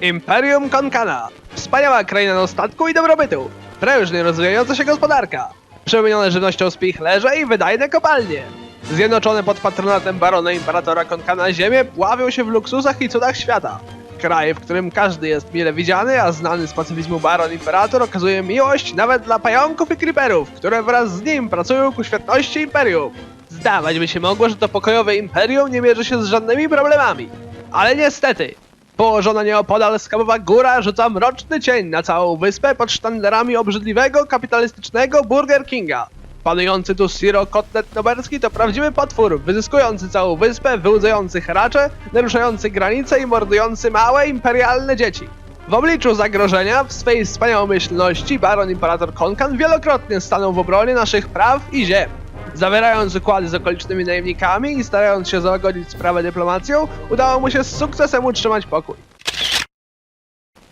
Imperium Konkana. Wspaniała kraina dostatku i dobrobytu. Prężnie rozwijająca się gospodarka. Przepełnione żywnością spichlerze i wydajne kopalnie. Zjednoczone pod patronatem barona imperatora Konkana ziemie pławią się w luksusach i cudach świata. Kraj, w którym każdy jest mile widziany, a znany z pacyfizmu baron imperator okazuje miłość nawet dla pająków i creeperów, które wraz z nim pracują ku świetności imperium. Zdawać by się mogło, że to pokojowe imperium nie mierzy się z żadnymi problemami. Ale niestety, położona nieopodal skabowa góra rzuca mroczny cień na całą wyspę pod sztandarami obrzydliwego, kapitalistycznego Burger Kinga. Panujący tu Siro Kotlet Noberski to prawdziwy potwór, wyzyskujący całą wyspę, wyłudzający haracze, naruszający granice i mordujący małe, imperialne dzieci. W obliczu zagrożenia, w swej wspaniałomyślności, baron imperator Konkan wielokrotnie stanął w obronie naszych praw i ziem. Zawierając układy z okolicznymi najemnikami i starając się załagodzić sprawę dyplomacją, udało mu się z sukcesem utrzymać pokój.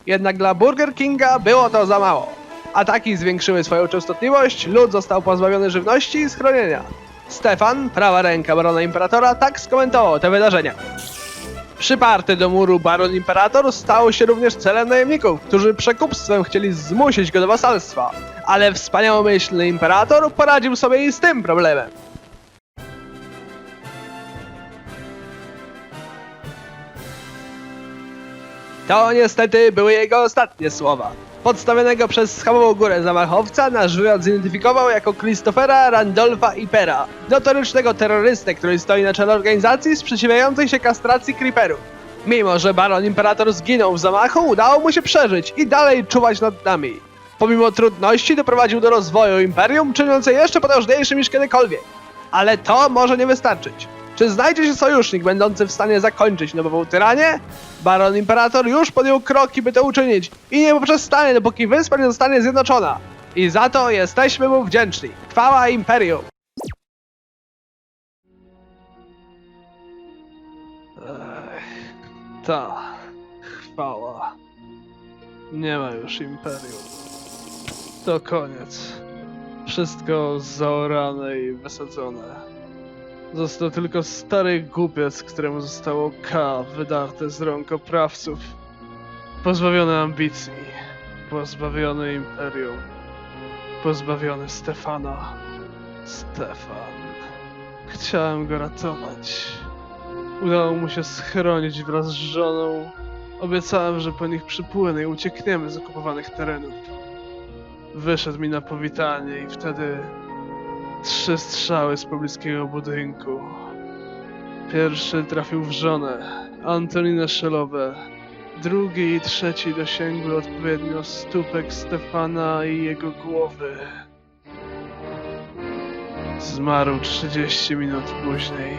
Jednak dla Burger Kinga było to za mało. Ataki zwiększyły swoją częstotliwość, lud został pozbawiony żywności i schronienia. Stefan, prawa ręka barona imperatora, tak skomentował te wydarzenia. Przyparty do muru baron imperator stał się również celem najemników, którzy przekupstwem chcieli zmusić go do wasalstwa. Ale wspaniałomyślny imperator poradził sobie i z tym problemem. To niestety były jego ostatnie słowa. Podstawionego przez schabową górę zamachowca nasz wywiad zidentyfikował jako Christophera Randolpha Ipera, notorycznego terrorystę, który stoi na czele organizacji sprzeciwiającej się kastracji creeperów. Mimo, że baron imperator zginął w zamachu, udało mu się przeżyć i dalej czuwać nad nami. Pomimo trudności doprowadził do rozwoju imperium, czyniąc je jeszcze potężniejszym niż kiedykolwiek. Ale to może nie wystarczyć. Czy znajdzie się sojusznik będący w stanie zakończyć nową tyranię? Baron Imperator już podjął kroki, by to uczynić i nie poprzestanie, dopóki wyspa nie zostanie zjednoczona. I za to jesteśmy mu wdzięczni. Chwała Imperium! Ech, ta chwała. Nie ma już Imperium. To koniec. Wszystko zaorane i wysadzone. Został tylko stary głupiec, któremu zostało K wydarte z rąk oprawców. Pozbawiony ambicji, pozbawiony imperium, pozbawiony Stefana. Stefan. Chciałem go ratować. Udało mu się schronić wraz z żoną. Obiecałem, że po nich przypłynę i uciekniemy z okupowanych terenów. Wyszedł mi na powitanie i wtedy Trzy strzały z pobliskiego budynku. Pierwszy trafił w żonę, Antoninę Szelowę. Drugi i trzeci dosięgły odpowiednio stópek Stefana i jego głowy. Zmarł 30 minut później.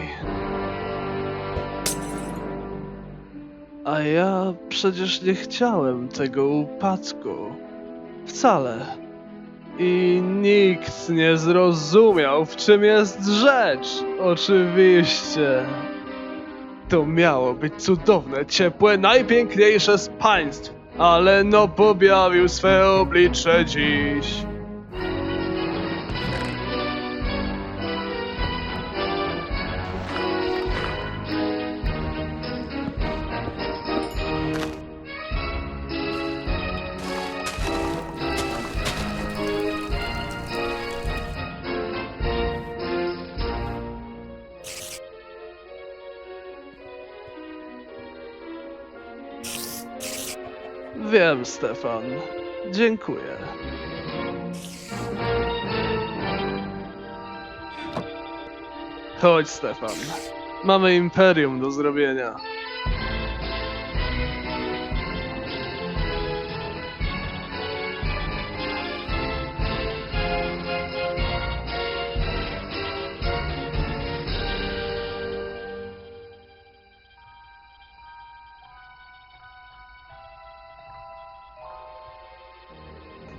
A ja przecież nie chciałem tego upadku. Wcale. I nikt nie zrozumiał, w czym jest rzecz. Oczywiście. To miało być cudowne, ciepłe, najpiękniejsze z państw, ale no pobjawił swe oblicze dziś. Wiem, Stefan. Dziękuję. Chodź, Stefan. Mamy imperium do zrobienia.